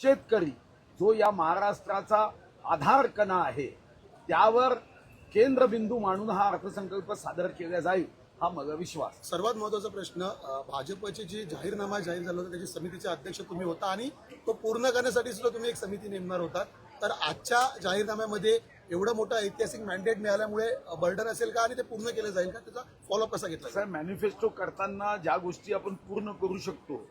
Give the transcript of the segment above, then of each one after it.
शेतकरी जो या महाराष्ट्राचा आधार कणा आहे त्यावर केंद्रबिंदू मानून हा अर्थसंकल्प सादर केला जाईल हा माझा विश्वास. सर्वात महत्त्वाचा प्रश्न भाजपचे जे जाहीरनामा जाहीर झाला होता त्याची समितीचे अध्यक्ष तुम्ही होता आणि तो पूर्ण करण्यासाठी सुद्धा तुम्ही एक समिती नेमणार होता. तर आजच्या जाहीरनाम्यामध्ये एवढं मोठं ऐतिहासिक मॅन्डेट मिळाल्यामुळे बर्डन असेल का आणि ते पूर्ण केलं जाईल का? त्याचा फॉलोअप कसा घेतला साहेब मॅनिफेस्टो करताना ज्या गोष्टी आपण पूर्ण करू शकतो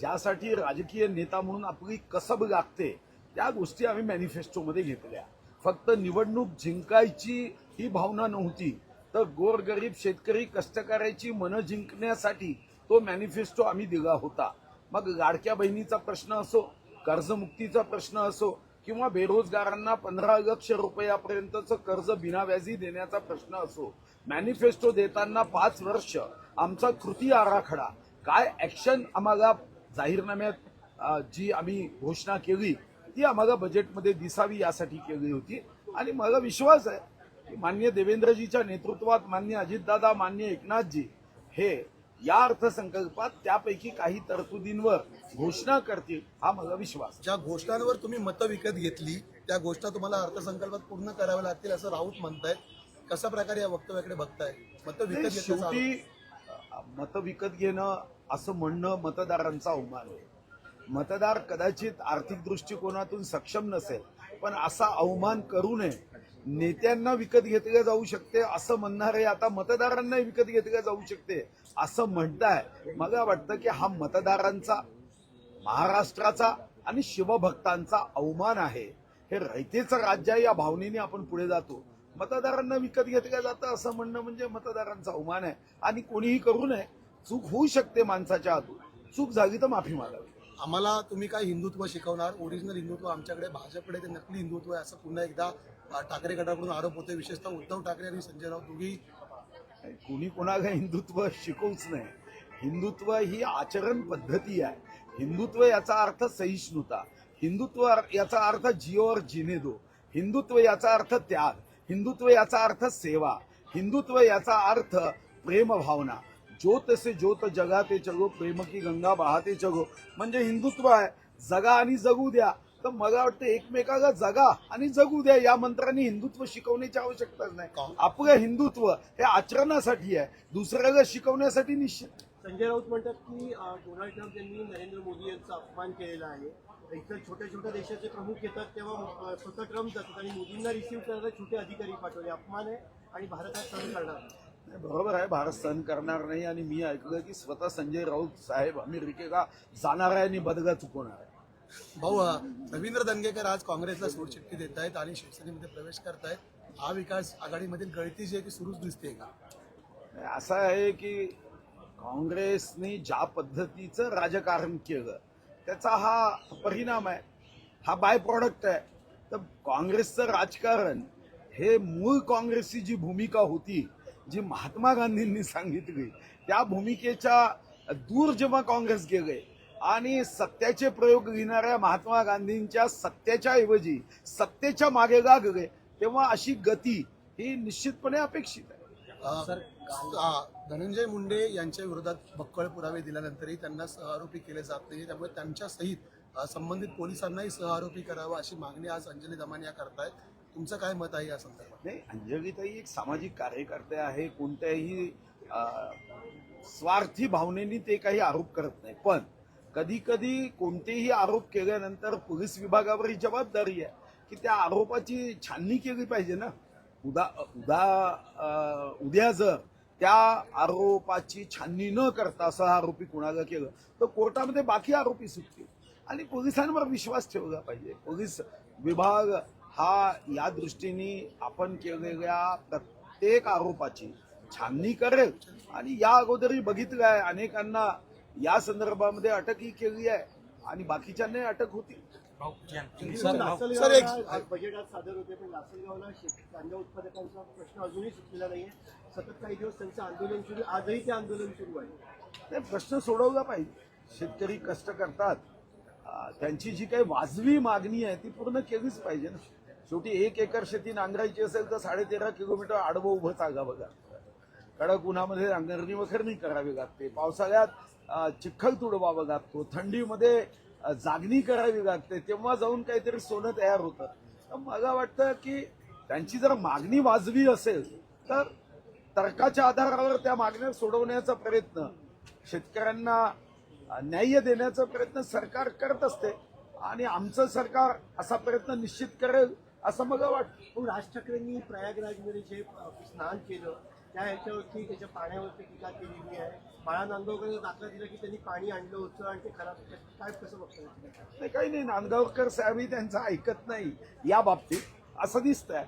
ज्यासाठी राजकीय नेता म्हणून आपली कसब लागते त्या गोष्टी आम्ही मॅनिफेस्टोमध्ये घेतल्या. फक्त निवडणूक जिंकायची ही भावना नव्हती तर गोरगरीब शेतकरी कष्टकऱ्याची मनं जिंकण्यासाठी तो मॅनिफेस्टो आम्ही दिला होता. मग लाडक्या बहिणीचा प्रश्न असो कर्जमुक्तीचा प्रश्न असो किंवा बेरोजगारांना पंधरा लक्ष रुपयापर्यंतचं कर्ज बिनाव्याजी देण्याचा प्रश्न असो मॅनिफेस्टो देताना पाच वर्ष आमचा कृती आराखडा. काय ॲक्शन आम्हाला जाहीरनाम्यात जी आम्ही घोषणा केली ती आम्हाला बजेटमध्ये दिसावी यासाठी केली होती आणि मला विश्वास आहे की मान्य देवेंद्रजीच्या नेतृत्वात मान्य अजितदादा मान्य एकनाथजी हे या अर्थसंकल्पात त्यापैकी काही तरतुदींवर घोषणा करतील हा मला विश्वास. ज्या घोषणांवर तुम्ही मतं विकत घेतली त्या घोषणा तुम्हाला अर्थसंकल्पात पूर्ण कराव्या लागतील असं राऊत म्हणतायत कशा प्रकारे या वक्तव्याकडे बघताय मतं विकत. शेवटी मतं विकत घेणं असं म्हणणं मतदारांचा अवमान आहे. मतदार कदाचित आर्थिक दृष्टिकोनातून सक्षम नसेल पण असा अवमान करू नये. नेत्यांना विकत घेतलं जाऊ शकते असं म्हणणारे आता मतदारांनाही विकत घेतलं जाऊ शकते असं म्हणताय. मला वाटतं की हा मतदारांचा महाराष्ट्राचा आणि शिवभक्तांचा अवमान आहे. हे रयतेचं राज्य आहे या भावनेने आपण पुढे जातो. मतदारांना विकत घेतलं जातं असं म्हणणं म्हणजे मतदारांचा अवमान आहे. आणि कोणीही करू नये. चूक होऊ शकते माणसाच्या हातून. चूक झाली तर माफी मागावी. आम्हाला तुम्ही काय हिंदुत्व शिकवणार? ओरिजिनल हिंदुत्व आमच्याकडे भाजपकडे ते नकली हिंदुत्व आहे असं पुन्हा एकदा ठाकरे गटाकडून आरोप होते विशेषतः उद्धव ठाकरे आणि संजय राऊत दोघी. कुणी कोणाला हिंदुत्व शिकवूच नाही. हिंदुत्व ही आचरण पद्धती आहे. हिंदुत्व याचा अर्थ सहिष्णुता. हिंदुत्व याचा अर्थ जिओवर जिने दो हिंदुत्व याचा अर्थ त्याग. हिंदुत्व याचा अर्थ सेवा हिंदुत्व याचा अर्थ प्रेम भावना. ज्योत से ज्योत जगाते चगो प्रेम की गंगा बहाते चगो म्हणजे हिंदुत्व आहे जगा आणि जगू द्या. तर मला वाटतं एकमेकाला जगा आणि जगू द्या या मंत्राने हिंदुत्व शिकवण्याची आवश्यकता नाही. आपलं हिंदुत्व हे आचरणासाठी आहे. दुसऱ्याला शिकवण्यासाठी निश्चित संजय राऊत म्हणतात की डोनाल्ड ट्रम्प यांनी नरेंद्र मोदी यांचा अपमान केलेला आहे. इतर छोट्या छोट्या देशाचे प्रमुख येतात तेव्हा स्वतः ट्रम्प जातात आणि मोदींना रिसीव्ह करायला छोटे अधिकारी पाठवले. अपमान आहे आणि भारत हा सहन करणार नाही. बरोबर आहे भारत सहन करणार नाही आणि मी ऐकलं की स्वतः संजय राऊत साहेब अमेरिकेला जाणार आहे आणि बदगा चुकवणार आहे. भाऊ रवींद्र दंगेकर आज काँग्रेसला सोडचिठ्ठी देत आहेत आणि शिवसेनेमध्ये प्रवेश करतायत. हा विकास आघाडीमधील गळती जी आहे ती सुरूच दिसते का? असं आहे की काँग्रेसने ज्या पद्धतीचं राजकारण केलं त्याचा हा परिणाम आहे हा बाय प्रॉडक्ट आहे. तर काँग्रेसचं राजकारण हे मूळ काँग्रेसची जी भूमिका होती जी महात्मा गांधींनी सांगितली त्या भूमिकेच्या दूर जेव्हा काँग्रेस गेले आणि सत्याचे प्रयोग घेणाऱ्या महात्मा गांधींच्या सत्याच्या ऐवजी सत्तेच्या मागे लागले तेव्हा अशी गती ही निश्चितपणे अपेक्षित आहे. धनंजय मुंडे यांच्या विरोधात बक्कळ पुरावे दिल्यानंतरही त्यांना सहआरोपी केले जात नाही. त्यामुळे त्यांच्या सहित संबंधित पोलिसांनाही सहआरोपी करावा अशी मागणी आज अंजली दमानिया करतायत. तुमचं काय मत आहे या संदर्भात? नाही अंजलीताई एक सामाजिक कार्यकर्ते आहे कोणत्याही स्वार्थी भावनेनी ते काही आरोप करत नाही. पण कधी कधी कोणतेही आरोप केल्यानंतर पोलीस विभागावर ही जबाबदारी आहे की त्या आरोपाची छाननी केली पाहिजे ना. उदा उदा उद्या जर त्या आरोपाची छाननी न करता असं आरोपी कुणाला केलं तर कोर्टामध्ये बाकी आरोपी सुटतील. आणि पोलिसांवर विश्वास ठेवला पाहिजे. पोलीस विभाग हा या दृष्टीने आपण केलेल्या प्रत्येक आरोपाची छाननी करेल. आणि या अगोदरही बघितलं आहे अनेकांना या संदर्भामध्ये अटकही केली आहे आणि बाकीच्यांनाही अटक होती. सर, एक- आज बजेट आज सादर होते पण लासलगावला शेत- कांदा उत्पादकांचा प्रश्न अजूनही सुटलेला नाहीये. सतत काही दिवस त्यांचं आंदोलन सुरू आजही ते आंदोलन सुरू आहे. ते प्रश्न सोडवला पाहिजे. शेतकरी कष्ट करतात. त्यांची जी काही वाजवी मागणी आहे ती पूर्ण केलीच पाहिजे ना. शेवटी एक एकर शेती नांगरायची असेल तर साडे तेरा किलोमीटर आडवं उभं चागावं लागतं कडक उन्हामध्ये नांगरणी वखरणी करावी लागते. पावसाळ्यात चिखल तुडवावं लागतो थंडीमध्ये जागणी करावी लागते तेव्हा जाऊन काहीतरी सोनं तयार होतं. तर मला वाटतं की त्यांची जर मागणी वाजवी असेल तर तर्काच्या आधारावर त्या मागण्या सोडवण्याचा प्रयत्न शेतकऱ्यांना न्याय न्याय्य देण्याचा प्रयत्न सरकार करत असते आणि आमचं सरकार असा प्रयत्न निश्चित करेल असं मला वाटतं. पण राज ठाकरेंनी प्रयागराजमध्ये जे स्नान केलं त्या ह्याच्यावरती त्याच्या पाण्यावरती टीका केलेली आहे. बाळा नांदगावकर दाखला दिला की त्यांनी पाणी आणलं होतं आणि ते खराब काय कसं बघतो नाही काही नाही. नांदगावकर साहेबही त्यांचं ऐकत नाही. या बाबतीत असं दिसतंय.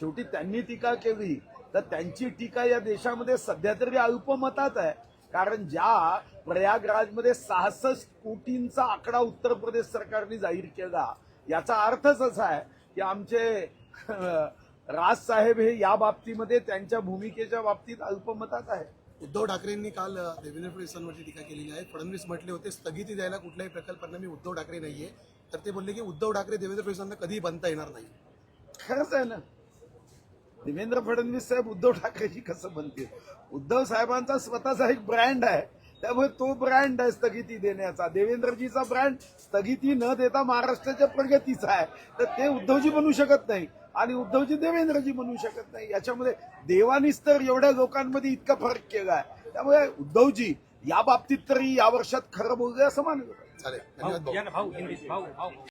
शेवटी त्यांनी टीका केली. तर त्यांची टीका या देशामध्ये सध्या तरी अल्पमतात आहे. कारण ज्या प्रयागराजमध्ये सहासष्ट कोटींचा आकडा उत्तर प्रदेश सरकारने जाहीर केला याचा अर्थच असा आहे की आमचे राज साहेब हे या बाबतीमध्ये त्यांच्या भूमिकेच्या बाबतीत अल्पमतात आहे. उद्धव ठाकरेंनी काल देवेंद्र फडणवीसांवरती टीका केलेली आहे. फडणवीस म्हटले होते स्थगिती द्यायला कुठल्याही प्रकल्पांना मी उद्धव ठाकरे नाहीये. तर ते बोलले की उद्धव ठाकरे देवेंद्र फडणवीसांना कधीही बनता येणार नाही. खरंच आहे ना? देवेंद्र फडणवीस साहेब उद्धव ठाकरेशी कसं बनतील? उद्धव साहेबांचा स्वतःचा एक ब्रँड आहे. त्यामुळे तो ब्रँड आहे स्थगिती देण्याचा. देवेंद्रजीचा ब्रँड स्थगिती न देता महाराष्ट्राच्या प्रगतीचा आहे. तर ते उद्धवजी बनू शकत नाही. आणि उद्धवजी देवेंद्रजी बनू शकत नाही. याच्यामध्ये देवानीच तर एवढ्या लोकांमध्ये इतका फरक केला आहे. त्यामुळे उद्धवजी या बाबतीत तरी या वर्षात खरं बोलले असं मानलं